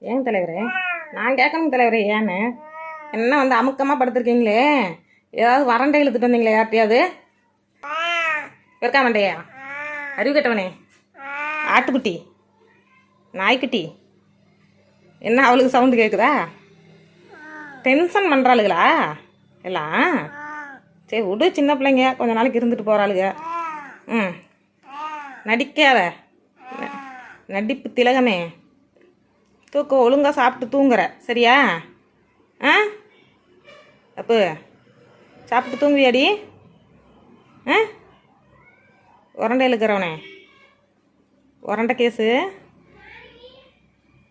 ஏங்க தலைவரே? நான் கேட்கணும் தலைவரே ஏன்னு? என்ன வந்து அமுக்கமாக படுத்துருக்கீங்களே? ஏதாவது வறண்டை இழுத்துட்டு வந்தீங்களே யார்ட்டையாவது? இருக்கா வண்டையா அறிவு கட்டவனே. ஆட்டுக்குட்டி. நாய்க்குட்டி. என்ன அவளுக்கு சவுண்டு கேட்குதா டென்ஷன் பண்ணுறாளுங்களா எல்லாம்? சரி விடு சின்ன பிள்ளைங்க. கொஞ்ச நாளைக்கு இருந்துட்டு போகிறாளுங்க ம். நடிக்காத. ந- நடிப்பு திலகமே. தூக்கம் ஒழுங்காக சாப்பிட்டு தூங்குற. சரியா? ஆ? அப்பு சாப்பிட்டு தூங்குவியாடி? ஆ? உரண்டை இழுக்கிறவனே. உரண்டை கேஸு.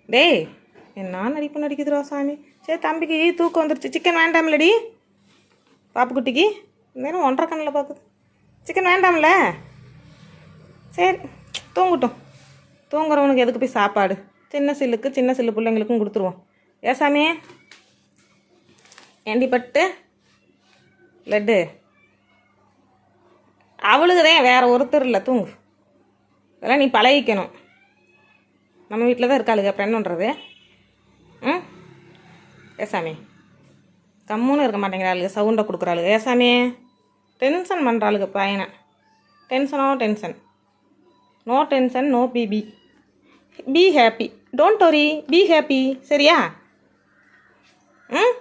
டேய் என்ன நடிப்பு நடிக்குதுரா சாமி? சரி தம்பிக்கு தூக்கம் வந்துருச்சு. சிக்கன் வேண்டாம்லடி. பாப்புக்குட்டிக்கு நேரம் ஒன்றரை கண்ணில் பார்க்குது சிக்கன் வேண்டாம்ல. சரி தூங்கட்டும். தூங்குறவனுக்கு எதுக்கு போய் சாப்பாடு? சின்ன சில்லுக்கு சின்ன சில்லு பிள்ளைங்களுக்கும் கொடுத்துருவோம். ஏ சாமி? ஏண்டி லட்டு. அவளுக்கு தான் வேற ஒருத்தர் இல்லை தூங்கு. இதெல்லாம் நீ பழகிக்கணும். நம்ம வீட்டில் தான் இருக்காளுங்க அப்புறம் ம்? ஏசாமி கம்முன்னு இருக்க மாட்டேங்கிறாளுங்க சவுண்டை கொடுக்குறாளுங்க ஏசாமி டென்ஷன் பண்ணுறாளுங்க பையனை. டென்ஷனோ tension no tension no BP be happy don't worry be happy சரியா ம்